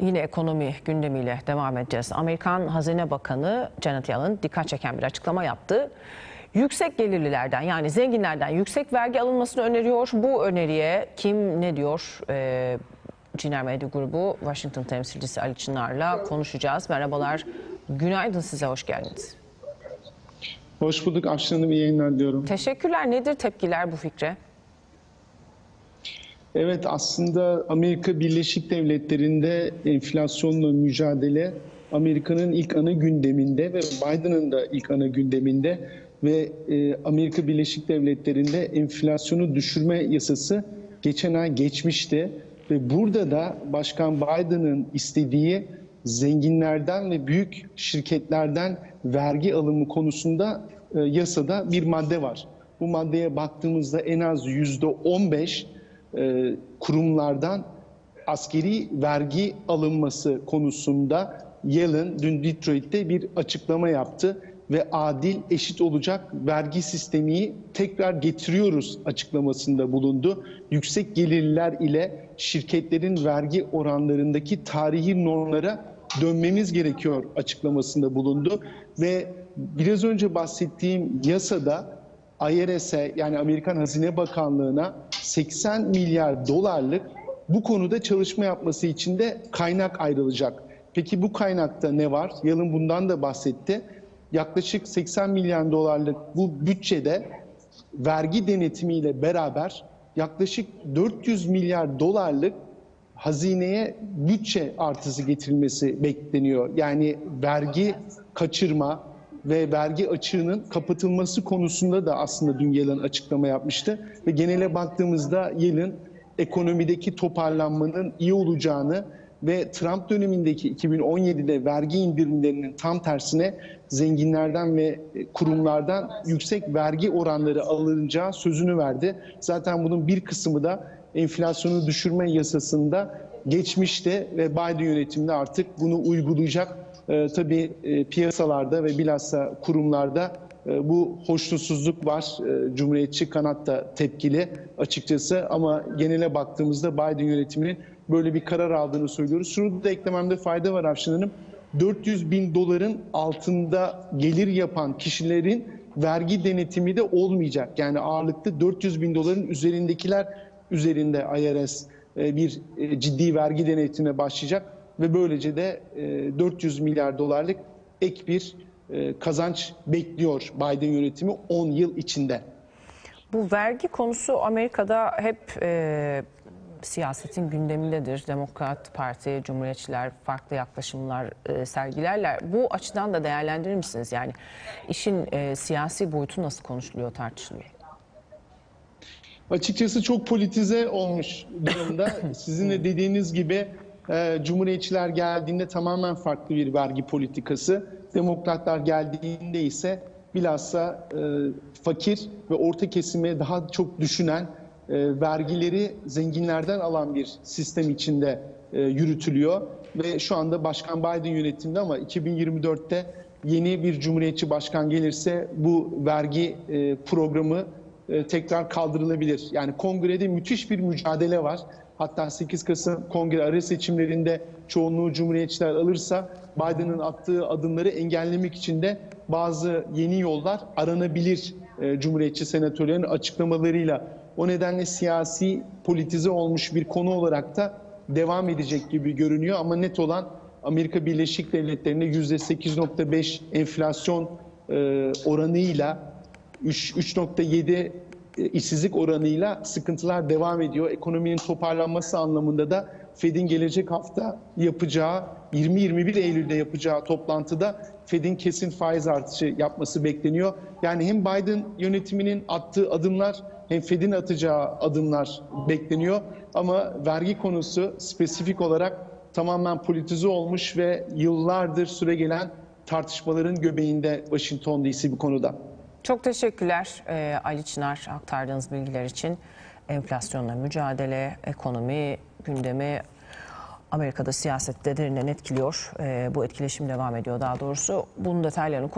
Yine ekonomi gündemiyle devam edeceğiz. Amerikan Hazine Bakanı Janet Yellen dikkat çeken bir açıklama yaptı. Yüksek gelirlilerden yani zenginlerden yüksek vergi alınmasını öneriyor. Bu öneriye kim ne diyor? Ee, Ciner Medya Grubu Washington temsilcisi Ali Çınar'la konuşacağız. Merhabalar, günaydın size, hoş geldiniz. Hoş bulduk Afşin Hanım, iyi yayınlar diyorum. Teşekkürler. Nedir tepkiler bu fikre? Evet aslında Amerika Birleşik Devletleri'nde enflasyonla mücadele Amerika'nın ilk ana gündeminde ve Biden'ın da ilk ana gündeminde ve e, Amerika Birleşik Devletleri'nde enflasyonu düşürme yasası geçen ay geçmişti ve burada da Başkan Biden'ın istediği zenginlerden ve büyük şirketlerden vergi alımı konusunda e, yasada bir madde var. Bu maddeye baktığımızda en az yüzde 15 e, kurumlardan askeri vergi alınması konusunda Yellen dün Detroit'te bir açıklama yaptı ve adil, eşit olacak vergi sistemi tekrar getiriyoruz açıklamasında bulundu. Yüksek gelirler ile şirketlerin vergi oranlarındaki tarihi normlara dönmemiz gerekiyor açıklamasında bulundu ve biraz önce bahsettiğim yasada IRS'e yani Amerikan Hazine Bakanlığı'na 80 milyar dolarlık bu konuda çalışma yapması için de kaynak ayrılacak. Peki bu kaynakta ne var? Yalın bundan da bahsetti. Yaklaşık 80 milyar dolarlık bu bütçede vergi denetimiyle beraber yaklaşık 400 milyar dolarlık hazineye bütçe artısı getirilmesi bekleniyor. Yani vergi kaçırma ve vergi açığının kapatılması konusunda da aslında dün Yellen açıklama yapmıştı. Ve genele baktığımızda Yellen ekonomideki toparlanmanın iyi olacağını ve Trump dönemindeki 2017'de vergi indirimlerinin tam tersine zenginlerden ve kurumlardan yüksek vergi oranları alınacağı sözünü verdi. Zaten bunun bir kısmı da enflasyonu düşürme yasasında geçmişte ve Biden yönetiminde artık bunu uygulayacak. Ee, tabii e, piyasalarda ve bilhassa kurumlarda e, bu hoşnutsuzluk var. E, Cumhuriyetçi kanat da tepkili açıkçası ama genele baktığımızda Biden yönetiminin böyle bir karar aldığını söylüyoruz. Şunu da eklememde fayda var Afşin Hanım. 400 bin doların altında gelir yapan kişilerin vergi denetimi de olmayacak. Yani ağırlıklı 400 bin doların üzerindekiler üzerinde IRS e, bir e, ciddi vergi denetimine başlayacak ve böylece de 400 e, milyar dolarlık ek bir kazanç bekliyor Biden yönetimi 10 yıl içinde. Bu vergi konusu Amerika'da hep e, siyasetin gündemindedir. Demokrat Parti, Cumhuriyetçiler farklı yaklaşımlar e, sergilerler. Bu açıdan da değerlendirir misiniz? Yani işin e, siyasi boyutu nasıl konuşuluyor, tartışılıyor? Açıkçası çok politize olmuş durumda. Sizin de dediğiniz gibi e, Cumhuriyetçiler geldiğinde tamamen farklı bir vergi politikası. Demokratlar geldiğinde ise bilhassa e, fakir ve orta kesime daha çok düşünen e, vergileri zenginlerden alan bir sistem içinde e, yürütülüyor. Ve şu anda Başkan Biden yönetiminde ama 2024'te yeni bir cumhuriyetçi başkan gelirse bu vergi programı tekrar kaldırılabilir. Yani kongrede müthiş bir mücadele var. Hatta 8 Kasım kongre ara seçimlerinde çoğunluğu cumhuriyetçiler alırsa Biden'ın attığı adımları engellemek için de bazı yeni yollar aranabilir e, cumhuriyetçi senatörlerin açıklamalarıyla. O nedenle siyasi politize olmuş bir konu olarak da devam edecek gibi görünüyor ama net olan Amerika Birleşik Devletleri'nde %8.5 enflasyon e, oranıyla 3.7 e, işsizlik oranıyla sıkıntılar devam ediyor. Ekonominin toparlanması anlamında da Fed'in gelecek hafta yapacağı 20-21 Eylül'de yapacağı toplantıda Fed'in kesin faiz artışı yapması bekleniyor. Yani hem Biden yönetiminin attığı adımlar hem Fed'in atacağı adımlar bekleniyor. Ama vergi konusu spesifik olarak tamamen politize olmuş ve yıllardır süre gelen tartışmaların göbeğinde Washington DC bu konuda. Çok teşekkürler e, Ali Çınar aktardığınız bilgiler için. Enflasyonla mücadele, ekonomi gündemi Amerika'da siyasette derinden etkiliyor. E, bu etkileşim devam ediyor daha doğrusu. Bunun detaylarını konuş